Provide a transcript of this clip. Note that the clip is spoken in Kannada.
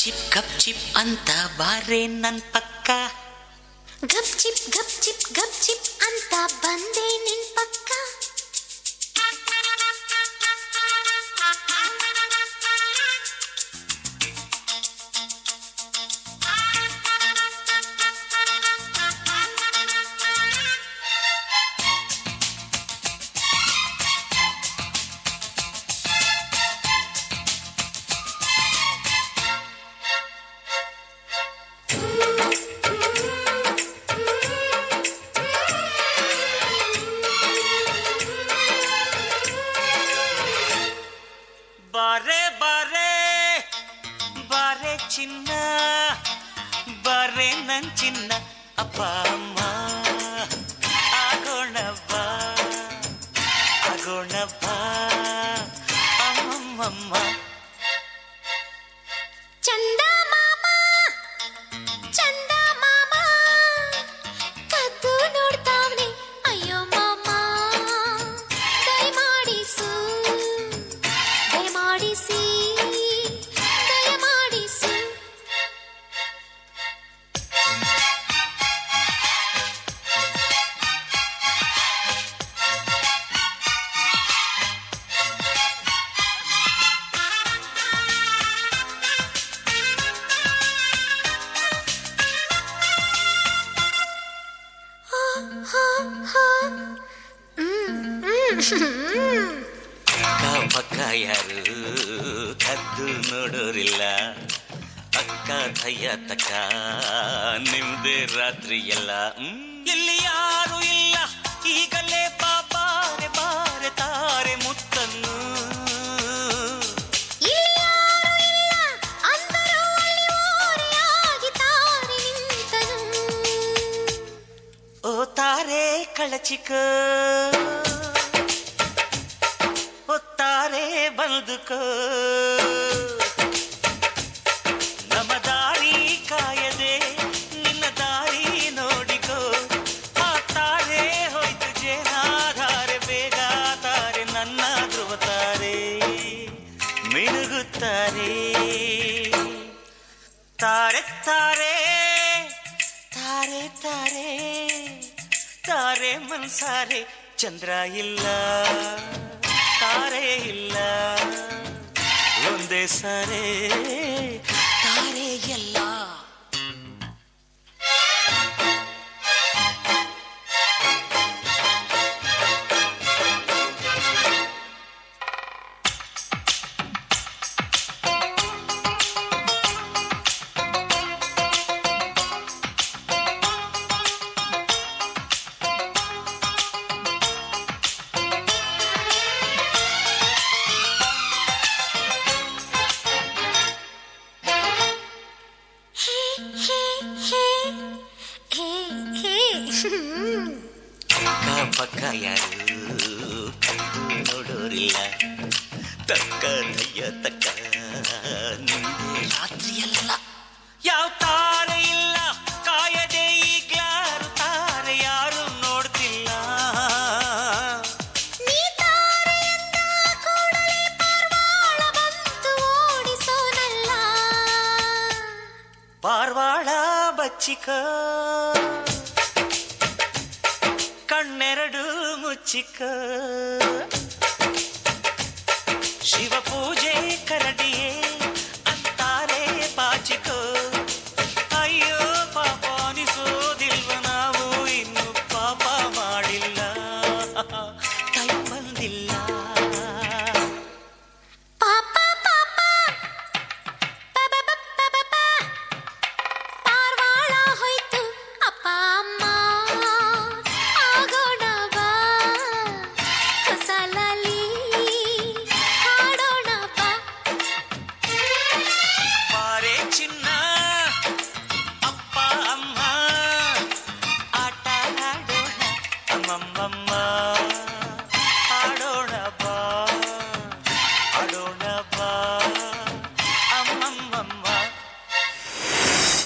ಚಿಪ್ ಗಪ್ ಚಿಪ್ ಅಂತ ಬಾರೆ ನನ್ ಪಕ್ಕ. ಗಪ್ ಚಿಪ್ ಗಪ್ ಚಿಪ್ ಗಪ್ ಚಿಪ್ ಅಂತ ಬಂದೆ ಬಾರೆ ಬಾರೆ ಬಾರೆ ಚಿನ್ನ ಬಾರೆ ನನ್ ಚಿನ್ನ ಅಪ್ಪ ಅಮ್ಮ. ಅಕ್ಕ ಪಕ್ಕ ಯಾರು ಕದ್ದು ನೋಡೋರಿಲ್ಲ. ಅಕ್ಕ ತಯ್ಯ ತಕ್ಕ ನಿಮ್ದೇ ರಾತ್ರಿ ಎಲ್ಲ. ಇಲ್ಲಿ ಯಾರು ಇಲ್ಲ. ಈಗಲೇ ಬಾಬಾರೆ ಬಾರೆ ತಾರೆ ಮುತ್ತನ್ನು. ಓ ತಾರೆ ಕಳಚಿಕ. ಬಂದುಕೋ ನಮ್ಮ ದಾರಿ ಕಾಯದೆ, ನಿನ್ನ ದಾರಿ ನೋಡಿಕೋ. ಆ ತಾರೆ ಹೋಯ್ತು ಜೇನಾಧಾರೆ, ಬೇಗ ತಾರೆ, ನನ್ನ ಧ್ರುವ ತಾರೆ. ಮಿನುಗುತ್ತಾರೆ. ತಾರೆ ತಾರೆ ತಾರೆ ತಾರೆ ತಾರೆ ಮನ್ಸಾರೆ, ಚಂದ್ರ ಇಲ್ಲ. ಸಾರೆ ಹೇ ಹೇ ಹೇ ಹೇ ಹೇ ಹ್ಮ್. ಅಕ್ಕ ಪಕ್ಕ ಯಾರು ಕದ್ದು ನೋಡೋರಿಲ್ಲ ತಕ್ಕ ನಯ್ಯ ತಕ್ಕ ನಿಂದೆ ರಾತ್ರಿ ಎಲ್ಲ ಯಾವ ತಾರೆ ಬಚ್ಚಿಕ ಕಣ್ಣೆರಡು ಮುಚ್ಚಿಕ ಶಿವ ಪೂಜೆ ಕರಡಿಯೇ